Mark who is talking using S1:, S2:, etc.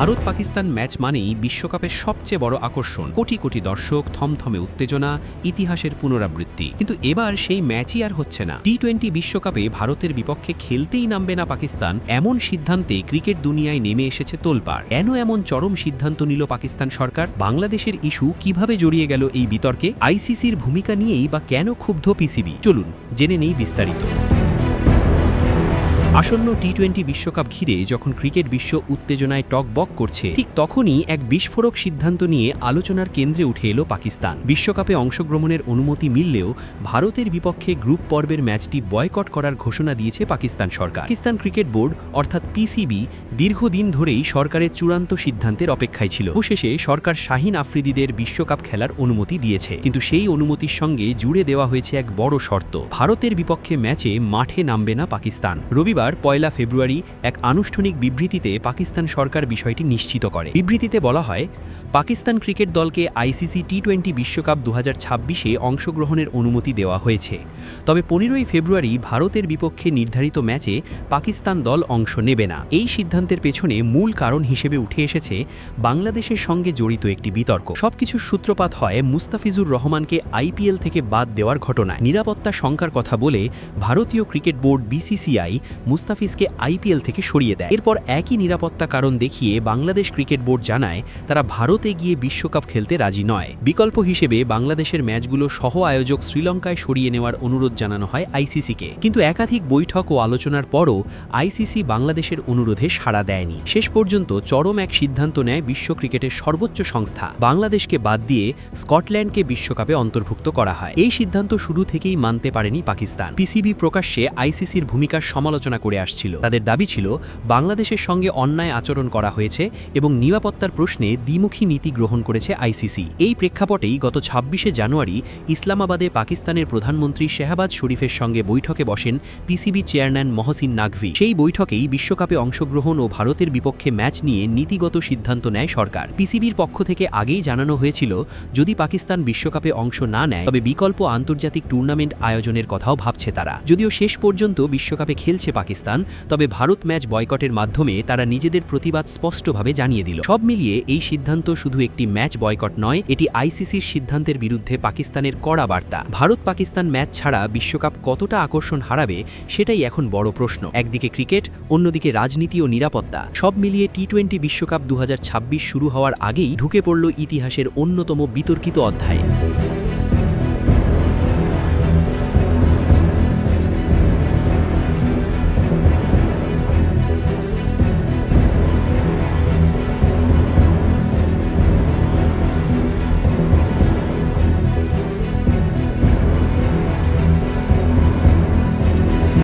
S1: Bharat Pakistan match মানেই বিশ্বকাপের সবচেয়ে বড় আকর্ষণ কোটি কোটি দর্শক থমথমে উত্তেজনা ইতিহাসের পুনরাবৃত্তি কিন্তু এবার সেই ম্যাচই আর হচ্ছে না টি টোয়েন্টি বিশ্বকাপে ভারতের বিপক্ষে খেলতেই নামবে না পাকিস্তান এমন সিদ্ধান্তে ক্রিকেট দুনিয়ায় নেমে এসেছে তোলপাড় কেন এমন চরম সিদ্ধান্ত নিল পাকিস্তান সরকার বাংলাদেশের ইস্যু কিভাবে জড়িয়ে গেল এই বিতর্কে আইসিসির ভূমিকা নিয়েই বা কেন ক্ষুব্ধ পিসিবি চলুন জেনে নেই বিস্তারিত আসন্ন টি টোয়েন্টি বিশ্বকাপ ঘিরে যখন ক্রিকেট বিশ্ব উত্তেজনায় টক বক করছে ঠিক তখনই এক বিস্ফোরক সিদ্ধান্ত নিয়ে আলোচনার কেন্দ্রে উঠে এলো পাকিস্তান বিশ্বকাপে অংশগ্রহণের অনুমতি মিললেও ভারতের বিপক্ষে গ্রুপ পর্বের ম্যাচটি বয়কট করার ঘোষণা দিয়েছে পাকিস্তান সরকার পাকিস্তান ক্রিকেট বোর্ড অর্থাৎ পিসিবি দীর্ঘদিন ধরেই সরকারের চূড়ান্ত সিদ্ধান্তের অপেক্ষায় ছিল অবশেষে সরকার শাহিন আফ্রিদিদের বিশ্বকাপ খেলার অনুমতি দিয়েছে কিন্তু সেই অনুমতির সঙ্গে জুড়ে দেওয়া হয়েছে এক বড় শর্ত ভারতের বিপক্ষে ম্যাচে মাঠে নামবে না পাকিস্তান রবিবার শনিবার পয়লা ফেব্রুয়ারি এক আনুষ্ঠানিক বিবৃতিতে পাকিস্তান সরকার বিষয়টি নিশ্চিত করে বিবৃতিতে বলা হয় পাকিস্তান ক্রিকেট দলকে আইসিসি টি টোয়েন্টি বিশ্বকাপ দু হাজার অংশগ্রহণের অনুমতি দেওয়া হয়েছে তবে পনেরোই ফেব্রুয়ারি ভারতের বিপক্ষে নির্ধারিত ম্যাচে পাকিস্তান দল অংশ নেবে না এই সিদ্ধান্তের পেছনে মূল কারণ হিসেবে উঠে এসেছে বাংলাদেশের সঙ্গে জড়িত একটি বিতর্ক সবকিছুর সূত্রপাত হয় মুস্তাফিজুর রহমানকে আইপিএল থেকে বাদ দেওয়ার ঘটনায় নিরাপত্তা শঙ্কার কথা বলে ভারতীয় ক্রিকেট বোর্ড বিসিসিআই মুস্তাফিজকে আইপিএল থেকে সরিয়ে দেয় এরপর একই নিরাপত্তা কারণ দেখিয়ে বাংলাদেশ ক্রিকেট বোর্ড জানায় তারা ভারতে গিয়ে বিশ্বকাপ খেলতে রাজি নয় বিকল্প হিসেবে বাংলাদেশের ম্যাচগুলো সহ আয়োজক শ্রীলঙ্কায় সরিয়ে নেওয়ার অনুরোধ জানানো হয় আইসিসিকে কিন্তু একাধিক বৈঠক ও আলোচনার পরও আইসিসি বাংলাদেশের অনুরোধে সাড়া দেয়নি শেষ পর্যন্ত চরম এক সিদ্ধান্ত নেয় বিশ্ব ক্রিকেটের সর্বোচ্চ সংস্থা বাংলাদেশকে বাদ দিয়ে স্কটল্যান্ডকে বিশ্বকাপে অন্তর্ভুক্ত করা হয় এই সিদ্ধান্ত শুরু থেকেই মানতে পারেনি পাকিস্তান পিসিবি প্রকাশ্যে আইসিসির ভূমিকার সমালোচনা করে আসছিল তাদের দাবি ছিল বাংলাদেশের সঙ্গে অন্যায় আচরণ করা হয়েছে এবং নিরাপত্তার প্রশ্নে দ্বিমুখী নীতি গ্রহণ করেছে আইসিসি এই প্রেক্ষাপটেই গত ছাব্বিশে জানুয়ারি ইসলামাবাদে পাকিস্তানের প্রধানমন্ত্রী শেহাবাজ শরীফের সঙ্গে বৈঠকে বসেন পিসিবি চেয়ারম্যান মহসিন নাগভি সেই বৈঠকেই বিশ্বকাপে অংশগ্রহণ ও ভারতের বিপক্ষে ম্যাচ নিয়ে নীতিগত সিদ্ধান্ত নেয় সরকার পিসিবির পক্ষ থেকে আগেই জানানো হয়েছিল যদি পাকিস্তান বিশ্বকাপে অংশ না নেয় তবে বিকল্প আন্তর্জাতিক টুর্নামেন্ট আয়োজনের কথাও ভাবছে তারা যদিও শেষ পর্যন্ত বিশ্বকাপে খেলছে পাকিস্তান পাকিস্তান তবে ভারত ম্যাচ বয়কটের মাধ্যমে তারা নিজেদের প্রতিবাদ স্পষ্টভাবে জানিয়ে দিল সব মিলিয়ে এই সিদ্ধান্ত শুধু একটি ম্যাচ বয়কট নয় এটি আইসিসির সিদ্ধান্তের বিরুদ্ধে পাকিস্তানের কড়া বার্তা ভারত পাকিস্তান ম্যাচ ছাড়া বিশ্বকাপ কতটা আকর্ষণ হারাবে সেটাই এখন বড় প্রশ্ন একদিকে ক্রিকেট অন্যদিকে রাজনীতি ও নিরাপত্তা সব মিলিয়ে টি টোয়েন্টি বিশ্বকাপ দু শুরু হওয়ার আগেই ঢুকে পড়ল ইতিহাসের অন্যতম বিতর্কিত অধ্যায়